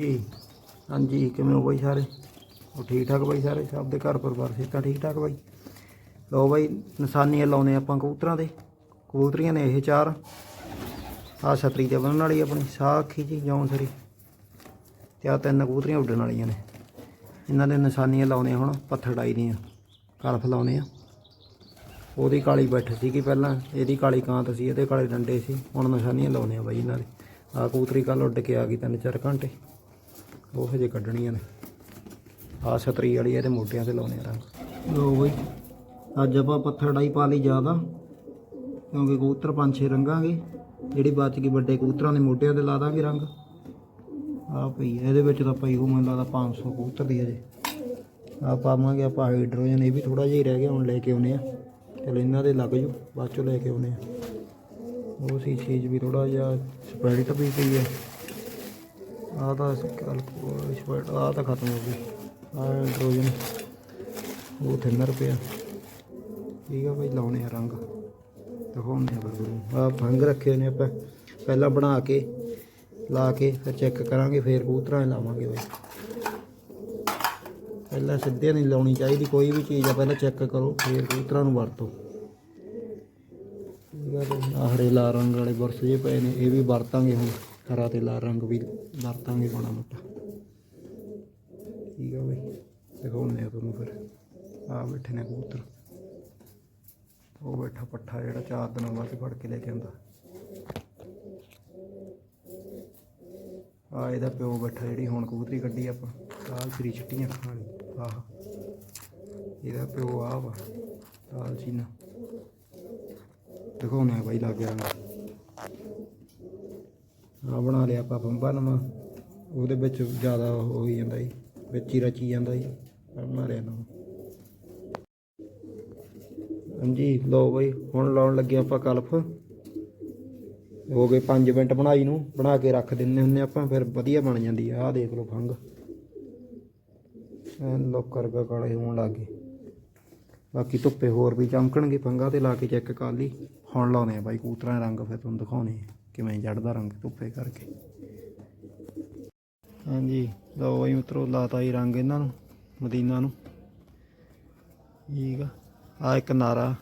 ਜੀ ਹਾਂਜੀ, ਕਿਵੇਂ ਹੋ ਬਾਈ ਸਾਰੇ? ਉਹ ਠੀਕ ਠਾਕ ਬਾਈ ਸਾਰੇ? ਸਭ ਦੇ ਘਰ ਪਰਿਵਾਰ ਸਿਹਤਾਂ ਠੀਕ ਠਾਕ ਬਾਈ? ਲਓ ਬਾਈ, ਨਿਸ਼ਾਨੀਆਂ ਲਾਉਨੇ ਆਪਾਂ ਕਬੂਤਰਾਂ ਦੇ। ਕਬੂਤਰੀਆਂ ਨੇ ਇਹ ਚਾਰ। ਆਹ ਛਤਰੀ ਤੇ ਬਣਨ ਵਾਲੀ ਆਪਣੀ ਸਾਖੀ ਜੀ, ਜੌਂ ਸਰੀ ਤੇ ਆਹ ਤਿੰਨ ਕਬੂਤਰੀਆਂ ਉੱਡਣ ਵਾਲੀਆਂ ਨੇ। ਇਹਨਾਂ ਦੇ ਨਿਸ਼ਾਨੀਆਂ ਲਾਉਨੇ ਹੁਣ, ਪੱਥਰ ਡਾਈ ਦੀਆਂ। ਕਲਫ ਲਾਉਨੇ ਆ ਉਹਦੀ ਕਾਲੀ ਬੈਠ ਸੀਗੀ ਪਹਿਲਾਂ, ਇਹਦੀ ਕਾਲੀ ਕਾਂਤ ਸੀ, ਇਹਦੇ ਕਾਲੇ ਡੰਡੇ ਸੀ। ਹੁਣ ਨਿਸ਼ਾਨੀਆਂ ਲਾਉਨੇ ਆ ਬਾਈ ਇਹਨਾਂ ਦੇ। ਆਹ ਕਬੂਤਰੀ ਕੱਲ ਉੱਡ ਕੇ ਆ ਗਈ ਤਿੰਨ ਚਾਰ ਘੰਟੇ। ਉਹ ਹਜੇ ਕੱਢਣੀਆਂ ਨੇ। ਆਹ ਛਤਰੀ ਵਾਲੀ ਇਹਦੇ ਮੋਢਿਆਂ ਤੇ ਲਾਉਨੇ ਆ ਰੰਗ। ਲੋ ਬਈ, ਅੱਜ ਆਪਾਂ ਪੱਥਰ ਡਾਈ ਪਾ ਲਈ ਜ਼ਿਆਦਾ, ਕਿਉਂਕਿ ਕਬੂਤਰ ਪੰਜ ਛੇ ਰੰਗਾਂਗੇ। ਜਿਹੜੀ ਬਚ ਗਈ ਵੱਡੇ ਕਬੂਤਰਾਂ ਦੇ ਮੋਢਿਆਂ ਤੇ ਲਾ ਦਾਂਗੇ ਰੰਗ। ਆ ਪਈ ਇਹਦੇ ਵਿੱਚ ਤਾਂ ਪਈ ਉਹ ਮੈਨੂੰ ਲੱਗਦਾ 500 ਕਬੂਤਰ ਦੀ ਹਜੇ। ਆ ਪਾਵਾਂਗੇ ਆਪਾਂ ਹਾਈਡਰੋਜਨ, ਇਹ ਵੀ ਥੋੜਾ ਜਿਹਾ ਹੀ ਰਹਿ ਗਿਆ, ਹੁਣ ਲੈ ਕੇ ਆਉਨੇ ਆ। ਚਲੋ ਇਹਨਾਂ ਦੇ ਲੱਗ ਜੂ ਬਾਅਦ ਚੋਂ ਲੈ ਕੇ ਆਉਨੇ ਆ। ਉਹ ਸੀ ਚੀਜ਼ ਵੀ ਥੋੜਾ ਜਿਹਾ ਸਪਰੈਡ ਵੀ ਪਈ ਹੈ ਆ ਤਾਂ ਸਪਰੈਡ ਆ ਤਾਂ ਖਤਮ ਹੋ ਗਈ। ਆ ਹਾਈਡਰੋਜਨ ਉਹ ਥਿਨਰ ਪਿਆ। ਠੀਕ ਆ ਬਈ, ਲਾਉਣੇ ਆ ਰੰਗ। ਦਿਖਾਉਣੇ ਆ ਫਿਰ ਆ ਭੰਗ ਰੱਖੇ ਨੇ ਆਪਾਂ। ਪਹਿਲਾਂ ਬਣਾ ਕੇ, ਲਾ ਕੇ, ਫਿਰ ਚੈੱਕ ਕਰਾਂਗੇ, ਫਿਰ ਕਬੂਤਰਾਂ ਲਾਵਾਂਗੇ ਬਈ। ਪਹਿਲਾਂ ਸਿੱਧੇ ਨਹੀਂ ਲਾਉਣੀ ਚਾਹੀਦੀ, ਕੋਈ ਵੀ ਚੀਜ਼ ਆ, ਪਹਿਲਾਂ ਚੈੱਕ ਕਰੋ, ਫਿਰ ਕਬੂਤਰਾਂ ਨੂੰ ਵਰਤੋ। ਠੀਕ ਆ ਲਾਲ ਰੰਗ ਵਾਲੇ ਬੁਰਸ਼ ਜੇ ਪਏ ਨੇ, ਇਹ ਵੀ ਵਰਤਾਂਗੇ ਹੁਣ। ਹਰਾ ਤੇ ਲਾਲ ਰੰਗ ਵੀ ਵਰਤਾਂਗੇ ਮਾੜਾ ਮੋਟਾ। ਠੀਕ ਆ ਬਈ, ਦਿਖਾਉਂਦੇ ਆ ਤੁਹਾਨੂੰ ਫਿਰ। ਆ ਬੈਠੇ ਨੇ ਕਬੂਤਰ। ਉਹ ਬੈਠਾ ਪੱਠਾ ਜਿਹੜਾ ਚਾਰ ਦਿਨਾਂ ਬਾਅਦ ਫੜ ਕੇ ਲੈ ਕੇ ਆਉਂਦਾ। ਆ ਇਹਦਾ ਪਿਓ ਬੈਠਾ ਜਿਹੜੀ ਹੁਣ ਕਬੂਤਰੀ ਕੱਢੀ ਆਪਾਂ ਲਾਲ ਸਰੀ ਚਿੱਟੀਆਂ ਅੱਖਾਂ ਵਾਲੀ ਆਹ, ਇਹਦਾ ਪਿਓ ਆ ਵਾ ਲਾਲ ਚੀਨਾ। ਦਿਖਾਉਂਦੇ ਆ ਬਾਈ ਲੱਗ ਗਿਆ ਆ ਬਣਾ ਲਿਆ ਆਪਾਂ ਬੰਬਾ ਨਵਾਂ। ਉਹਦੇ ਵਿੱਚ ਜ਼ਿਆਦਾ ਹੋ ਹੋਈ ਜਾਂਦਾ ਜੀ, ਵਿੱਚ ਹੀ ਰਚੀ ਜਾਂਦਾ ਜੀ ਬਣਾ ਲਿਆ ਨਵਾਂ। ਹਾਂਜੀ, ਲਓ ਬਈ, ਹੁਣ ਲਾਉਣ ਲੱਗੇ ਆਪਾਂ ਕਲਫ ਹੋ ਗਏ 5 ਮਿੰਟ ਬਣਾਈ ਨੂੰ, ਬਣਾ ਕੇ ਰੱਖ ਦਿੰਨੇ ਹੁੰਨੇ ਆਪਾਂ, ਫਿਰ ਵਧੀਆ ਬਣ ਜਾਂਦੀ ਆ, ਆਹ ਦੇਖ ਲਓ ਫੰਗ ਐਨ ਲੋਕ ਕਰਗਾ ਕਾਲੇ ਹੋਣ ਲੱਗੇ ਬਾਕੀ ਧੁੱਪੇ ਹੋਰ ਵੀ ਚਮਕਣਗੇ, ਫੰਗਾ ਤੇ ਲਾ ਕੇ ਚੈੱਕ ਕਰ ਲਈ। ਹੁਣ ਲਾਉਨੇ ਆ ਬਾਈ ਕੂਤਰਾ ਰੰਗ, ਫਿਰ ਤੁਹਾਨੂੰ ਦਿਖਾਉਣੇ ਆ। ਕਿਵੇਂ ਚੜਦਾ ਰੰਗ ਧੁੱਪੇ ਕਰਕੇ। ਹਾਂਜੀ, ਲਓ ਬਈ ਮਿੱਤਰੋ, ਲਾਤਾ ਹੀ ਰੰਗ ਇਹਨਾਂ ਨੂੰ, ਮਦੀਨਾ ਨੂੰ। ਠੀਕ ਆ। ਆ ਇੱਕ ਨਾਰਾ,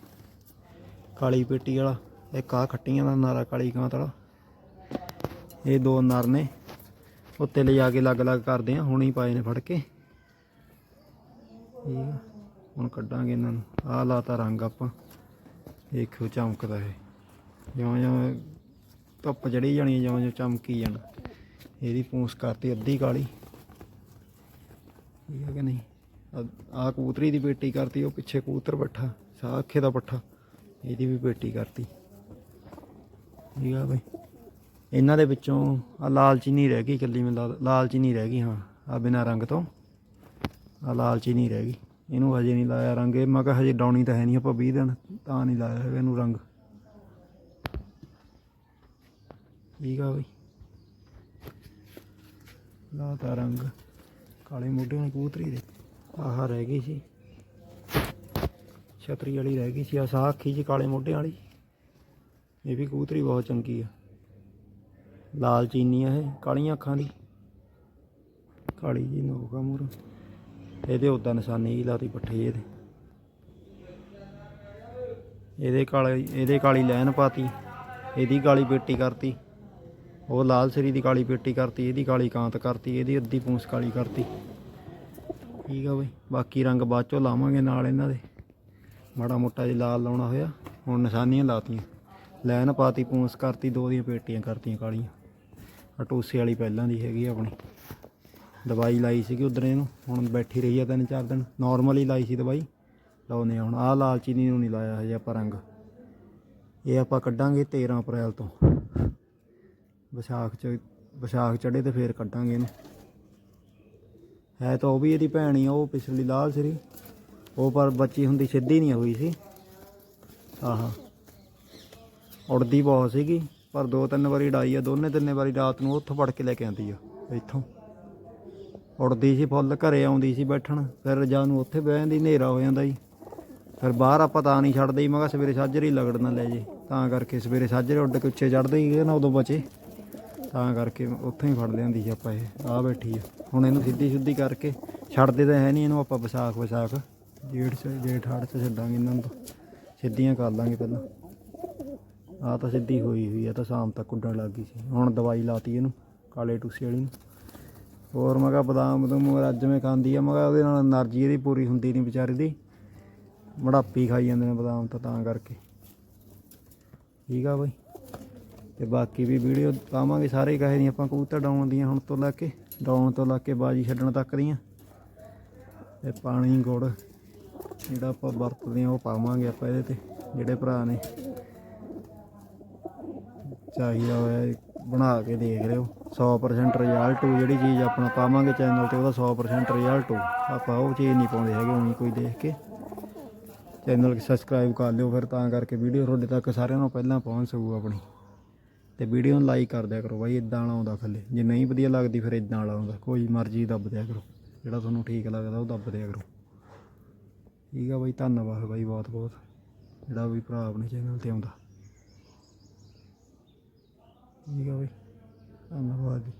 ਕਾਲੀ ਪੇਟੀ ਵਾਲਾ, ਇੱਕ ਆ ਖੱਟੀਆਂ ਦਾ ਨਾਰਾ, ਕਾਲੀ ਕਾਂਤ ਵਾਲਾ। ਇਹ ਦੋ ਨਰ ਨੇ, ਉੱਤੇ ਲਿਜਾ ਕੇ ਅਲੱਗ-ਅਲੱਗ ਕਰਦੇ ਆ, ਹੁਣੀ ਪਾਏ ਨੇ ਫੜ ਕੇ। ਠੀਕ ਆ। ਹੁਣ ਕੱਢਾਂਗੇ ਇਹਨਾਂ ਨੂੰ। ਆਹ ਲਾਤਾ ਰੰਗ ਆਪਾਂ। ਦੇਖਿਓ ਚਮਕਦਾ ਇਹ। ਜਿਉਂ ਜਿਉਂ ਧੁੱਪ ਚੜੀ ਜਾਣੀ ਜਿਉਂ ਜਿਉਂ ਚਮਕੀ ਜਾਣਾ। ਇਹਦੀ ਪੂੰਛ ਕਰਤੀ ਅੱਧੀ ਕਾਲੀ। ਠੀਕ ਹੈ ਕਿ ਨਹੀਂ? ਆ ਕਬੂਤਰੀ ਦੀ ਬੇਟੀ ਕਰਤੀ, ਉਹ ਪਿੱਛੇ ਕਬੂਤਰ ਬੈਠਾ ਸਾਖੇ ਦਾ ਬੱਠਾ ਇਹਦੀ ਵੀ ਬੇਟੀ ਕਰਤੀ। ਠੀਕ ਆ ਬਈ। ਇਹਨਾਂ ਦੇ ਵਿੱਚੋਂ ਆ ਲਾਲ ਚੀਨੀ ਰਹਿ ਗਈ ਇਕੱਲੀ ਮੈਂ ਲਾਲ ਚੀਨੀ ਰਹਿ ਗਈ, ਹਾਂ। ਆ ਬਿਨਾ ਰੰਗ ਤੋਂ। ਆ ਲਾਲ ਚੀਨੀ ਰਹਿ ਗਈ। ਇਹਨੂੰ ਹਜੇ ਨਹੀਂ ਲਾਇਆ ਰੰਗ। ਇਹ ਮੈਂ ਕਿਹਾ ਹਜੇ ਡਾਉਣੀ ਤਾਂ ਹੈ ਨਹੀਂ, ਆਪਾਂ 20 ਦਿਨ ਤਾਂ ਨਹੀਂ ਲਾਇਆ ਹੈਗਾ ਇਹਨੂੰ ਰੰਗ। ਠੀਕ ਆ ਬਈ। ਲਾਤਾ ਰੰਗ। ਕਾਲੇ ਮੋਢੇ ਨੇ ਕਬੂਤਰੀ ਦੇ। ਆਹ ਰਹਿ ਗਈ ਸੀ। ਛਤਰੀ ਵਾਲੀ ਰਹਿ ਗਈ ਸੀ। ਆ ਸਾਖੀ ਜੀ ਕਾਲੇ ਮੋਢੇ ਵਾਲੀ। ਇਹ ਵੀ ਕਬੂਤਰੀ ਬਹੁਤ ਚੰਗੀ ਆ। ਲਾਲ ਚੀਨੀ ਆ ਇਹ, ਕਾਲੀਆਂ ਅੱਖਾਂ ਦੀ। ਕਾਲੀ ਜੀ ਨੋਕਾ ਮੂਰ ਇਹਦੇ ਉਦਾਂ ਨਿਸ਼ਾਨੀ ਹੀ ਲਾਤੀ ਪੱਠੇ ਇਹਦੇ ਇਹਦੇ ਕਾਲੇ ਇਹਦੇ ਕਾਲੀ ਲੈਨ ਪਾਤੀ। ਇਹਦੀ ਕਾਲੀ ਪੇਟੀ ਕਰਤੀ। ਉਹ ਲਾਲ ਸਰੀ ਦੀ ਕਾਲੀ ਪੇਟੀ ਕਰਤੀ, ਇਹਦੀ ਕਾਲੀ ਕਾਂਤ ਕਰਤੀ, ਇਹਦੀ ਅੱਧੀ ਪੂੰਛ ਕਾਲੀ ਕਰਤੀ। ਠੀਕ ਆ ਬਈ, ਬਾਕੀ ਰੰਗ ਬਾਅਦ ਚੋਂ ਲਾਵਾਂਗੇ ਨਾਲ ਇਹਨਾਂ ਦੇ। ਮਾੜਾ ਮੋਟਾ ਜਿਹਾ ਲਾਲ ਲਾਉਣਾ ਹੋਇਆ, ਹੁਣ ਨਿਸ਼ਾਨੀਆਂ ਲਾਤੀਆਂ। ਲੈਨ ਪਾਤੀ ਪੂੰਸ ਕਰਤੀ, ਦੋ ਦੀਆਂ ਪੇਟੀਆਂ ਕਰਤੀਆਂ ਕਾਲੀਆਂ। ਆਹ ਵਾਲੀ ਪਹਿਲਾਂ ਦੀ ਹੈਗੀ ਆਪਣੀ। ਦਵਾਈ ਲਾਈ ਸੀਗੀ ਉਧਰ ਇਹਨੂੰ, ਹੁਣ ਬੈਠੀ ਰਹੀ ਆ ਤਿੰਨ ਚਾਰ ਦਿਨ। ਨਾਰਮਲੀ ਲਾਈ ਸੀ ਦਵਾਈ ਲਾਉਨੇ ਆ ਹੁਣ। ਆਹ ਲਾਲ ਚੀਨੀ ਨੂੰ ਨਹੀਂ ਲਾਇਆ ਹਜੇ ਆਪਾਂ ਰੰਗ। ਇਹ ਆਪਾਂ ਕੱਢਾਂਗੇ 13 ਅਪ੍ਰੈਲ ਤੋਂ। ਵਿਸਾਖ ਚ, ਵਿਸਾਖ ਚੜੇ ਤੇ ਫੇਰ ਕੱਢਾਂਗੇ ਇਹਨੂੰ। ਹੈ ਤਾਂ ਉਹ ਵੀ ਇਹਦੀ ਭੈਣ ਹੀ ਆ, ਉਹ ਪਿਛਲੀ ਲਾਲ ਸਰੀ ਉਹ ਪਰ ਬੱਚੀ ਹੁੰਦੀ ਸਿੱਧੀ ਨਹੀਂ ਹੋਈ ਸੀ। ਆਹਾ। ਉੜਦੀ ਬਹੁਤ ਸੀਗੀ, ਪਰ ਦੋ ਤਿੰਨ ਵਾਰੀ ਡਾਈ ਆ, ਦੋਨੇ ਤਿੰਨੇ ਵਾਰੀ ਰਾਤ ਨੂੰ ਉੱਥੋਂ ਫੜ ਕੇ ਲੈ ਕੇ ਆਂਦੀ ਆ, ਇੱਥੋਂ। ਉੜਦੀ ਸੀ ਫੁੱਲ, ਘਰੇ ਆਉਂਦੀ ਸੀ ਬੈਠਣ, ਫਿਰ ਰਜਾ ਨੂੰ ਉੱਥੇ ਬਹਿ ਜਾਂਦੀ, ਹਨੇਰਾ ਹੋ ਜਾਂਦਾ ਜੀ। ਫਿਰ ਬਾਹਰ ਆਪਾਂ ਤਾਂ ਨਹੀਂ ਛੱਡਦੇ ਜੀ ਮੈਂ ਕਿਹਾ ਸਵੇਰੇ ਸਾਜਰੇ ਹੀ ਲਗੜ ਲੈ ਜੇ। ਤਾਂ ਕਰਕੇ ਸਵੇਰੇ ਸਾਜਰੇ ਉੱਡ ਕੇ ਉੱਚੇ ਚੜਦੇ ਹੀ ਨਾ ਉਦੋਂ ਬਚੇ। ਤਾਂ ਕਰਕੇ ਉੱਥੋਂ ਹੀ ਫੜ ਲਿਆਂਦੀ ਸੀ ਆਪਾਂ ਇਹ ਆ ਬੈਠੀ ਆ। ਹੁਣ ਇਹਨੂੰ ਸਿੱਧੀ ਸੁੱਧੀ ਕਰਕੇ ਛੱਡਦੇ ਤਾਂ ਹੈ ਨਹੀਂ ਇਹਨੂੰ ਆਪਾਂ ਵਿਸਾਖ ਵਿਸਾਖ ਜੇਠ ਚ, ਜੇਠ ਹਾੜ ਚ ਛੱਡਾਂਗੇ ਇਹਨਾਂ ਨੂੰ ਸਿੱਧੀਆਂ ਕਰ ਲਾਂਗੇ ਪਹਿਲਾਂ। ਆ ਤਾਂ ਸਿੱਧੀ ਹੋਈ ਹੋਈ ਆ ਤਾਂ ਸ਼ਾਮ ਤੱਕ ਉੱਡਣ ਲੱਗ ਗਈ ਸੀ। ਹੁਣ ਦਵਾਈ ਲਾਤੀ ਇਹਨੂੰ, ਕਾਲੇ ਟੂਸੇ ਵਾਲੀ ਨੂੰ। ਹੋਰ ਮੈਂ ਕਿਹਾ ਬਦਾਮ ਬਦਮ ਅੱਜ ਮੈਂ ਖਾਂਦੀ ਆ, ਮੈਂ ਕਿਹਾ ਉਹਦੇ ਨਾਲ એનર્ਜੀ ਇਹਦੀ ਪੂਰੀ ਹੁੰਦੀ ਨਹੀਂ ਵਿਚਾਰੀ ਦੀ। ਮੜਾਪੀ ਖਾਈ ਜਾਂਦੇ ਨੇ ਬਦਾਮ ਤਾਂ ਤਾਂ ਕਰਕੇ। ਠੀਕ ਆ ਬਾਈ। ਤੇ ਬਾਕੀ ਵੀ ਵੀਡੀਓ ਪਾਵਾਂਗੇ, ਸਾਰੇ ਕਹੇ ਦੀਆਂ, ਆਪਾਂ ਕਬੂਤਰ ਡਾਉਣ ਦੀਆਂ ਹੁਣ ਤੋਂ ਲੈ ਕੇ, ਡਾਉਣ ਤੋਂ ਲੈ ਕੇ ਬਾਜੀ ਛੱਡਣ ਤੱਕ ਦੀਆਂ। ਤੇ ਪਾਣੀ, ਗੁੜ, ਜਿਹੜਾ ਆਪਾਂ ਵਰਤਦੇ ਆ ਉਹ ਪਾਵਾਂਗੇ ਆਪਾਂ ਇਹਦੇ ਤੇ, ਜਿਹੜੇ ਭਰਾ ਨੇ। ਚਾਹੀਦਾ ਹੋਇਆ ਬਣਾ ਕੇ ਦੇਖ ਲਿਓ। 100% ਰਿਜ਼ਲਟ ਜਿਹੜੀ ਚੀਜ਼ ਆਪਣਾ ਪਾਵਾਂਗੇ ਚੈਨਲ ਤੇ, ਉਹਦਾ 100% ਰਿਜ਼ਲਟ ਹੋ। ਆਪਾਂ ਉਹ ਚੀਜ਼ ਨਹੀਂ ਪਾਉਂਦੇ ਹੈਗੇ ਉਹੀ ਕੋਈ ਦੇਖ ਕੇ। ਚੈਨਲ ਸਬਸਕ੍ਰਾਈਬ ਕਰ ਲਿਓ ਫਿਰ, ਤਾਂ ਕਰਕੇ ਵੀਡੀਓ ਤੁਹਾਡੇ ਤੱਕ ਸਾਰਿਆਂ ਨੂੰ ਪਹਿਲਾਂ ਪਹੁੰਚ ਸਕੂ ਆਪਣੀ। ਤੇ ਵੀਡੀਓ ਨੂੰ ਲਾਈਕ ਕਰ ਦਿਆ ਕਰੋ ਬਾਈ ਇਦਾਂ ਵਾਲਾ ਆਉਂਦਾ ਥੱਲੇ। ਜੇ ਨਹੀਂ ਵਧੀਆ ਲੱਗਦੀ ਫਿਰ ਇਦਾਂ ਵਾਲਾ ਆਉਂਦਾ। ਕੋਈ ਮਰਜ਼ੀ ਦੱਬ ਦਿਆ ਕਰੋ। ਜਿਹੜਾ ਤੁਹਾਨੂੰ ਠੀਕ ਲੱਗਦਾ ਉਹ ਦੱਬ ਦਿਆ ਕਰੋ। ਠੀਕ ਆ ਬਾਈ, ਧੰਨਵਾਦ ਬਾਈ ਬਹੁਤ ਬਹੁਤ। ਜਿਹੜਾ ਵੀ ਭਰਾ ਆਪਣੇ ਚੈਨਲ ਤੇ ਆਉਂਦਾ। ਠੀਕ ਆ ਬਾਈ, ਧੰਨਵਾਦ ਜੀ।